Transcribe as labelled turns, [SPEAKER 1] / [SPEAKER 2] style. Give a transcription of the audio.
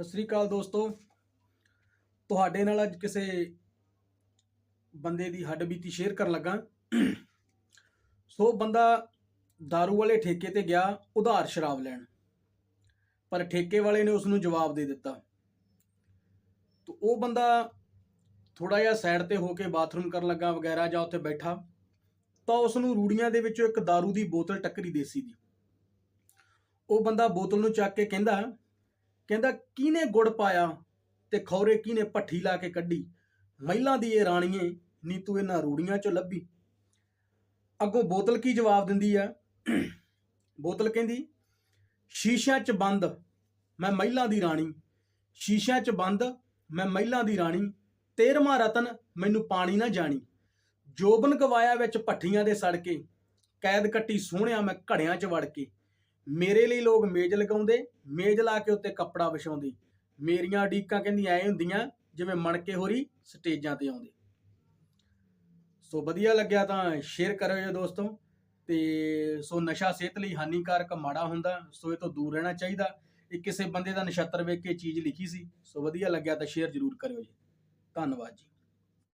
[SPEAKER 1] ਸਤਿ ਸ੍ਰੀ ਅਕਾਲ ਦੋਸਤੋ ਤੁਹਾਡੇ ਨਾਲ ਅੱਜ ਕਿਸੇ ਬੰਦੇ ਦੀ ਹੱਡਬੀਤੀ ਸ਼ੇਅਰ ਕਰਨ ਲੱਗਾ ਸੋ ਬੰਦਾ दारू ਵਾਲੇ ਠੇਕੇ ਤੇ ਗਿਆ ਉਧਾਰ ਸ਼ਰਾਬ ਲੈਣ ਪਰ ਠੇਕੇ ਵਾਲੇ ਨੇ ਉਸ ਨੂੰ ਜਵਾਬ ਦੇ ਦਿੱਤਾ ਤੋ ਉਹ ਬੰਦਾ ਥੋੜਾ ਜਿਹਾ ਸਾਈਡ ਤੇ ਹੋ ਕੇ ਬਾਥਰੂਮ ਕਰਨ ਲੱਗਾ ਵਗੈਰਾ ਜਾਂ ਉੱਥੇ ਬੈਠਾ ਤਾਂ ਉਸ ਨੂੰ ਰੂੜੀਆਂ ਦੇ ਵਿੱਚੋਂ ਇੱਕ दारू ਦੀ ਬੋਤਲ ਟੱਕਰੀ ਦੇਸੀ ਦੀ ਉਹ ਬੰਦਾ ਬੋਤਲ ਨੂੰ ਚੱਕ ਕੇ ਕਹਿੰਦਾ ਕਹਿੰਦਾ, ਕਿਹਨੇ ਗੁੜ ਪਾਇਆ ਤੇ ਖੌਰੇ ਕਿਹਨੇ ਪੱਠੀ ਲਾ ਕੇ ਕੱਢੀ? ਮਹਿਲਾਂ ਦੀ ਇਹ ਰਾਣੀਏ, ਨੀ ਤੂੰ ਇਹਨਾਂ ਰੂੜੀਆਂ ਚੋਂ ਲੱਭੀ? ਅੱਗੋਂ ਬੋਤਲ ਕੀ ਜਵਾਬ ਦਿੰਦੀ ਆ? ਬੋਤਲ ਕਹਿੰਦੀ, ਸ਼ੀਸ਼ਿਆਂ 'ਚ ਬੰਦ, ਮੈਂ ਮਹਿਲਾਂ ਦੀ ਰਾਣੀ। ਸ਼ੀਸ਼ਿਆਂ 'ਚ ਬੰਦ, ਮੈਂ ਮਹਿਲਾਂ ਦੀ ਰਾਣੀ। ਤੇਰਵਾਂ ਰਤਨ ਮੈਨੂੰ ਪਾਣੀ ਨਾ ਜਾਣੀ। ਜੋਬਨ ਗਵਾਇਆ ਵਿੱਚ ਪੱਠੀਆਂ ਦੇ ਸੜ ਕੇ ਕੈਦ ਕੱਟੀ ਸੋਹਣਿਆ ਮੈਂ ਘੜਿਆਂ 'ਚ ਵੜ ਕੇ। ਮੇਰੇ ਲਈ ਲੋਕ ਮੇਜ਼ ਲਗਾਉਂਦੇ, ਮੇਜ਼ ਲਾ ਕੇ ਉੱਤੇ ਕੱਪੜਾ ਵਿਛਾਉਂਦੇ। ਮੇਰੀਆਂ ਉਡੀਕਾਂ ਕਹਿੰਦੀ ਐ ਹੁੰਦੀਆਂ, ਜਿਵੇਂ ਮਣਕੇ ਹੋਰੀ ਸਟੇਜਾਂ ਤੇ ਆਉਂਦੇ। ਸੋ ਵਧੀਆ ਲੱਗਿਆ ਤਾਂ ਸ਼ੇਅਰ ਕਰਿਓ ਜੀ ਦੋਸਤੋ। ਤੇ ਸੋ ਨਸ਼ਾ ਸਿਹਤ ਲਈ ਹਾਨੀਕਾਰਕ ਮਾੜਾ ਹੁੰਦਾ, ਸੋ ਇਹ ਤੋਂ ਦੂਰ ਰਹਿਣਾ ਚਾਹੀਦਾ। ਇਹ ਕਿਸੇ ਬੰਦੇ ਦਾ ਨਛੱਤਰ ਵੇਖ ਕੇ ਚੀਜ਼ ਲਿਖੀ ਸੀ। ਸੋ ਵਧੀਆ ਲੱਗਿਆ ਤਾਂ ਸ਼ੇਅਰ ਜ਼ਰੂਰ ਕਰਿਓ ਜੀ। ਧੰਨਵਾਦ ਜੀ।